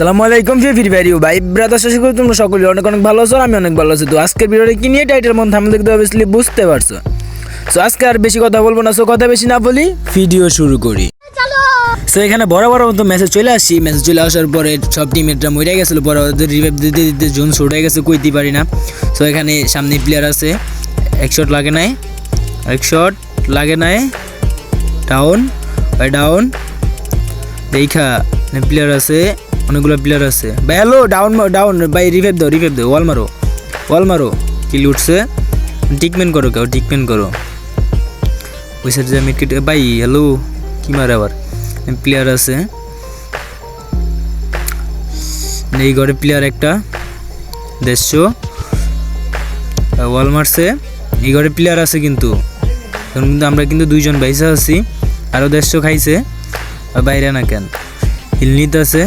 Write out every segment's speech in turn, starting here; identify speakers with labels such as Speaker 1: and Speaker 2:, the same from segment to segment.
Speaker 1: আসসালামু আলাইকুম ফি ফিরি ভ্যারিউ ভাই ব্রাদার শেষ করে তোমরা সকলে অনেক অনেক ভালো আছো, আমি অনেক ভালো আছি। তো আজকের ভিডিওটা কি নিয়ে টাইটেল মধ্যে আমাদের দেখতে অবভিয়াসলি বুঝতে পারছ। সো আজকে আর বেশি কথা বলব না সো কথা বেশি না বলি ভিডিও শুরু করি। সো এখানে বড় বড় মতো মেসেজ চলে আসছি মেসেজ চলে আসার পরে সব টিমেটরা মরে গেছিল বড় রিভাইভ দিতে দিতে জোন ছুটে গেছে কইতে পারি না। সো এখানে সামনে প্লেয়ার আছে, এক শট লাগে নাই, এক শট লাগে নাই ডাউন ভাই ডাউন দেখা প্লেয়ার আছে অনেকগুলো প্লেয়ার আছে। ভাই হ্যালো ডাউন ডাউন ভাই রিভাইভ দাও রিভাইভ দাও ওয়াল মারো ওয়াল মারো। কিল উঠছে। ট্রিটমেন্ট করো কেউ ট্রিটমেন্ট করো। ওই সাইডে যে মিটকিট ভাই হ্যালো কি মারে আবার? প্লেয়ার আছে। এই ঘরে প্লেয়ার একটা। দেড়শো। ওয়াল মারছে। এই ঘরে প্লেয়ার আছে কিন্তু। এখন কিন্তু আমরা কিন্তু দুইজন বাইসা আছি। আরও দেড়শো খাইছে। বাইরে না কেন। হিলনিত আছে।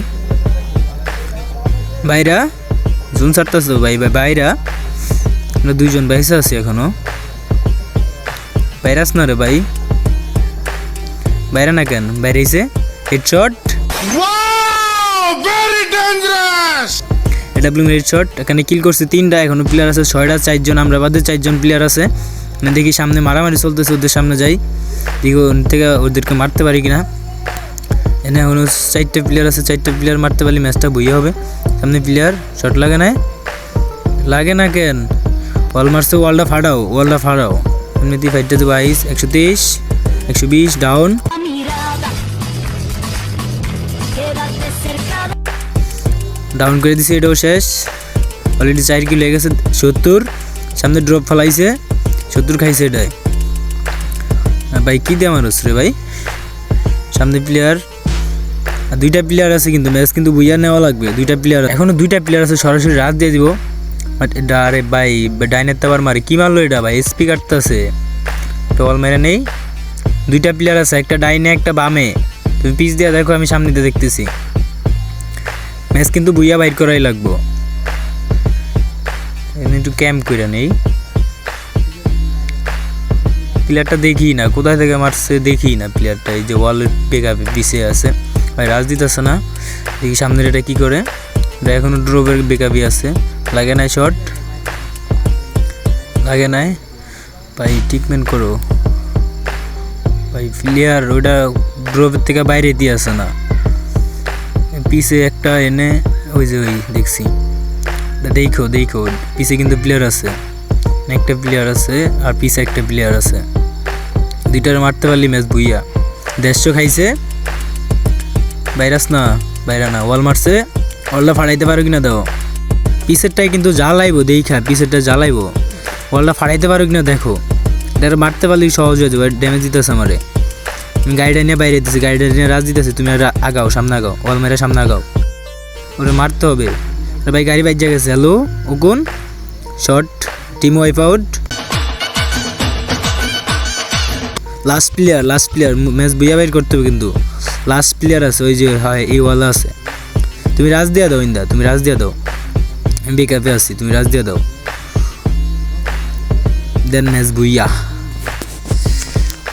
Speaker 1: বাইরা জুন ছাড়তেছে ভাই ভাই বাইরা। আমরা দুইজন বাইসা আছি এখনও। বাইরাস না রে ভাই। বাইরে না কেন? বাইরে এসে হেডশট! এটা ব্লুম এখানে কিল করছে তিনটা এখনও প্লেয়ার আছে ছয়টা চারজন আমরা বাদে চারজন প্লেয়ার আছে। মানে দেখি সামনে মারামারি চলতেছে ওদের সামনে যাই। দেখি ওর থেকে ওদেরকে মারতে পারি কিনা। এনে এখনও চারটে প্লেয়ার আছে, চারটে প্লেয়ার মারতে পারলে ম্যাচটা বইয়ে হবে। সামনে প্লেয়ার শট লাগে না লাগে না কেন? ওয়াল মারছে ওয়ালটা ফাড়াও ওয়ালটা ফাড়াও এমনিতেই ফাইটটা তো বাইশ একশো তেইশ, একশো বিশ ডাউন ডাউন করে দিছে, এটাও শেষ। অলরেডি চার কিলো গেছে, সত্তর। সামনে ড্রপ ফেলাইছে, সত্তর খাইছে এটাই। ভাই, কী দিয়ে মানুষ রে ভাই? সামনে প্লেয়ার আর দুইটা প্লেয়ার আছে কিন্তু ম্যাচ কিন্তু বুইয়া নেওয়া লাগবে, দুইটা প্লেয়ার এখনও দুইটা প্লেয়ার আছে, সরাসরি রাত দিয়ে দিব। এটা আরে ভাই, ডাইনের তাবার মারে, কি মারলো এটা ভাই? স্পি কাটতেছে। টল মেরে নেই। দুইটা প্লেয়ার আছে, একটা ডাইনে, একটা বামে। তুমি পিচ দিয়ে দেখো, আমি সামনে দিয়ে দেখতেছি। ম্যাচ কিন্তু বুইয়া বাইর করাই লাগবো। এমনি একটু ক্যাম্প করে নেই। প্লেয়ারটা দেখি না, কোথায় থেকে মারছে দেখি না প্লেয়ারটা এই যে ওয়ালের বেকআপে পিছিয়ে আছে। ভাই, রাজ দিতেছে না। দেখি সামনের এটা কি করে। এখনও ড্রোভের বেকআপই আছে। লাগে নাই শট লাগে নাই? ভাই ট্রিটমেন্ট করো। ভাই প্লেয়ার ওইটা ড্রোভের থেকে বাইরে দিয়ে আসে না। পিছে একটা এনে, ওই যে ওই দেখছি। দেখো দেখো। পিছে কিন্তু প্লেয়ার আছে। একটা প্লেয়ার আছে আর পিছে একটা প্লেয়ার আছে। দুইটার মারতে পারলি ম্যাচ বুইয়া। দেড়শো খাইছে। বাইরাস না বাইরা না। ওয়াল মারছে, ওয়ালটা ফাড়াইতে পারো কিনা দাও পিসেরটাই কিন্তু জ্বালাইবো দেখা পিসেরটা জ্বালাইবো। ওয়ালটা ফাড়াইতে পারো কিনা দেখো। এটা মারতে পারলেই সহজ হয়ে যাবে ড্যামেজ দিতেছে আমারে। আমি গাড়িটা নিয়ে বাইরে দিতেছি, গাড়িটা নিয়ে রাজ দিতেছি, তুমি আগাও, সামনে আগাও, ওয়াল মেরে সামনে আগাও। ওরে মারতে হবে। ভাই, গাড়ি বাইর গেছে, hello ওগুন short team wipe out. Last player last player match booyah বাইর করতে হবে কিন্তু। লাস্ট প্লেয়ার আছে, ওই যে হয়, এই ওয়ালা আছে। তুমি রাজ দিয়া দাও, ইন্দা, তুমি রাজ দিয়া দাও। আমি বেকাপে আছি, তুমি রাজ দিয়া দাও। Then match booyah.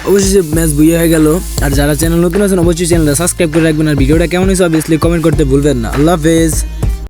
Speaker 1: অবশ্যই ম্যাচ বুইয়া হয়ে গেল। আর যারা চ্যানেল নতুন আছেন, অবশ্যই চ্যানেলটা সাবস্ক্রাইব করে রাখবেন। আর ভিডিওটা কেমন হয়েছে অবভিয়াসলি কমেন্ট করতে ভুলবেন না। আল্লাহ হাফেজ।